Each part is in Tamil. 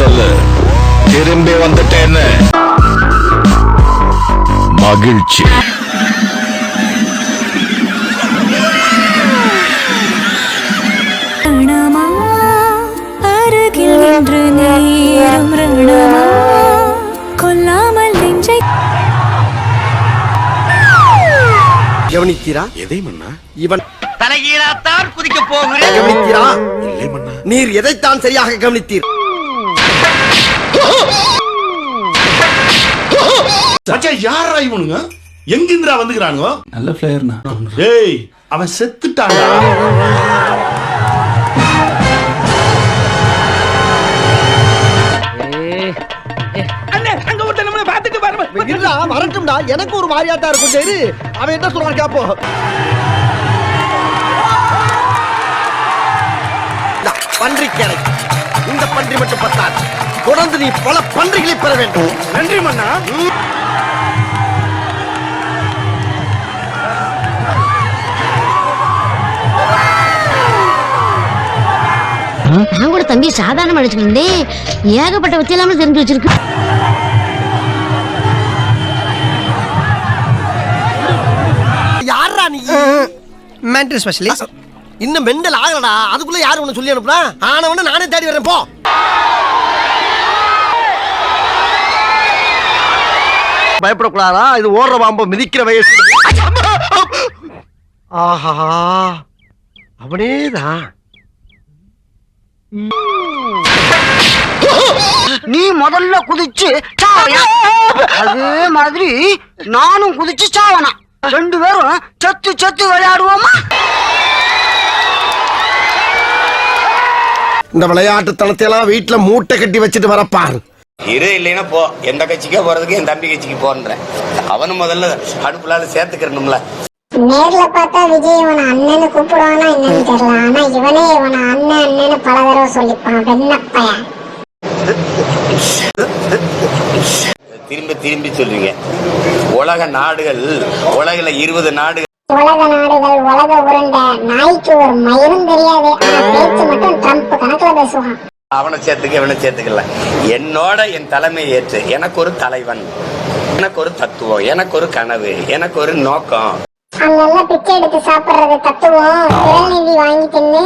சொல்லு. திரும்பி வந்துட்டேன்னு. மகிழ்ச்சி. ரணமா அருகில் நின்று நேரம் ரணமா கொல்லாமல் நெஞ்சை கவனித்தீரா? எதை மன்னா? இவன் தலைகீழாத்தான் குதிக்க போகிறேன். கவனித்தீரா? இல்லை மன்னா. நீர் எதைத்தான் சரியாக கவனித்தீர்? மச்சான் யாரா இவனுங்க? எங்கிந்திரா வந்துக்கிறானுங்க? நல்ல பிளேயர்னா ஏய் அவன் செத்துட்டான்டா. வரட்டும்டா. எனக்கு ஒரு மாதிரியா தான் இருக்கும். சரி அவன் என்ன சொல்றான் கேப்போம். இந்தா, பன்றிக்கரை இந்த பன்றி மட்டும் பத்தாது. தொடர்ந்து நீ பல பன்றிகளை பெற வேண்டும். நன்றி மன்னா. நான் கூட தம்பி சாதாரண அடிச்சுக்கிட்டே ஏகப்பட்ட வச்சு எல்லாமே தெரிஞ்சு வச்சிருக்கு. யாரா நீ? மென்டல் ஸ்பெஷலிஸ்ட் இன்னும் மெண்டல் ஆகலடா. அதுக்குள்ள யாரு உன்னை சொல்லி அனுப்புனா? ஆனவன நானே தேடி வரேன் போ. பயப்படக்கூடாதா? இது ஓடுற பாம்பு மிதிக்கிற வயசு. ஆஹா. அவனேதான். நீ முதல்ல குதிச்சு அதே மாதிரி நானும் குதிச்சு சாவனா? ரெண்டு பேரும் செத்து செத்து விளையாடுவோமா? இந்த விளையாட்டு தளத்தை எல்லாம் வீட்டுல மூட்டை கட்டி வச்சுட்டு வரப்பாரு இரு இல்லைன்னா போ. எந்த கட்சிக்கோ போறதுக்கு என் தம்பி கட்சிக்கு போன்றேன் அவனும் முதல்ல அடுப்புலால சேர்த்துக்கிறணும்ல. நேர்ல பார்த்தா விஜய் இவனை அண்ணன்னு கூப்பிடுவானா என்னன்னு தெரியல. ஆனா இவனே இவனை அண்ணன் அண்ணன்னு பல தடவை சொல்லிப்பான். வெண்ணப்பையன். திரும்ப திரும்பி சொல்றீங்க. உலக நாடுகள் உலகில இருபது நாடுகள். உலக நாடுகள் உலக உருண்டை. நாய்க்கு ஒரு மயிரும் தெரியாது. ஆனா பேச்சு மட்டும் ட்ரம்ப் கணக்குல பேசுவான். அவனை சேர்த்துக்க இவனை சேர்த்துக்கல. என்னோட என் தலைமை ஏற்று எனக்கு ஒரு தலைவன் எனக்கு ஒரு தத்துவம் எனக்கு ஒரு கனவு எனக்கு ஒரு நோக்கம். அங்கெல்லாம் பிச்சை எடுத்து சாப்பிடுறது தத்துவம். வாங்கி தின்னு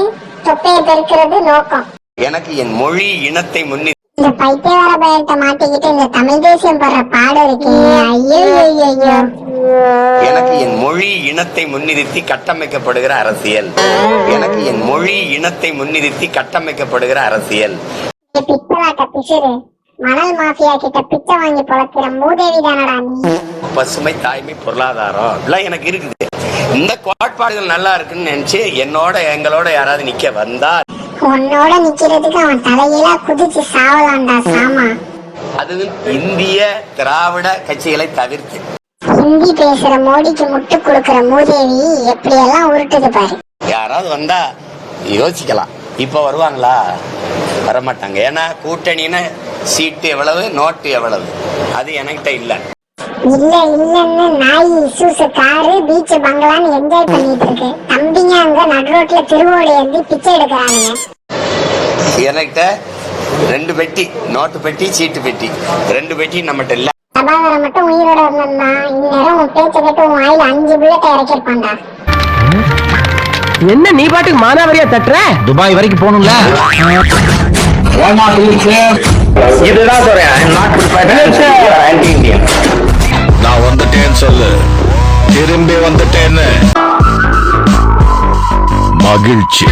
தொப்பையை பெருக்கிறது நோக்கம். எனக்கு என் மொழி இனத்தை முன்னி இந்த பைத்தியகார பயத்தை மாட்டிக்கிட்டு இந்த தமிழ் தேசியம் படுற பாடு இருக்கே. ஐயோ ஐயோ ஐயோ எனக்கு என் மொழி இனத்தை முன்னிறுத்தி கட்டமைக்கப்படுகிற அரசியல். எனக்கு என் மொழி இனத்தை முன்னிறுத்தி கட்டமைக்கப்படுகிற அரசியல். பித்தலாட்ட பிசுறு மணல் மாஃபியா கிட்ட பிச்சை வாங்கி பொழக்கிற மூதேவி தானடா நீ. பசுமை தாய்மை பொருளாதாரம். இதெல்லாம் எனக்கு இருக்குது. இந்த கோட்பாடுகள் நல்லா இருக்குன்னு நினைச்சு என்னோட எங்களோட யாராவது நிக்க வந்தா உன்னோட நிக்கிறதுக்கு அவன் தலையில குதிச்சு சாவலாம்டா சாமா. அது இந்திய திராவிட கட்சிகளை தவிர்த்து. ஹிந்தி பேசுற மோடிக்கு முட்டு கொடுக்கிற மூதேவி எப்படி எல்லாம் உருட்டுது பாரு. யாராவது வந்தா யோசிக்கலாம். இப்ப வருவாங்களா? வரமாட்டாங்க. ஏன்னா கூட்டணின்னு சீட்டு எவ்வளவு நோட்டு எவ்வளவு? அது என்கிட்ட இல்லை. இல்ல இல்லன்னு நாய் இசூசு காரு பீச் பங்களான்னு என்ஜாய் பண்ணிட்டு இருக்கு. தம்பிங்க அங்க நடு ரோட்ல திருவோடு ஏந்தி பிச்சை எடுக்கிறானுங்க. என்கிட்ட ரெண்டு பெட்டி நோட்டு பெட்டி சீட்டு பெட்டி. ரெண்டு பெட்டி நம்மகிட்ட இல்ல. பிரபாகரன் மட்டும் உயிரோட இருந்திருந்தா இந்நேரம் உன் பேச்ச கேட்டு உன் வாயில அஞ்சு புல்லட்டை இறக்கிருப்பான்டா என்ன நீ பாட்டுக்கு மானாவரியா தட்டுற? துபாய் வரைக்கும் போகணும்ல. இதுதான் நான் வந்துட்டேன்னு சொல்லு. திரும்பி வந்துட்டேன்னு. மகிழ்ச்சி.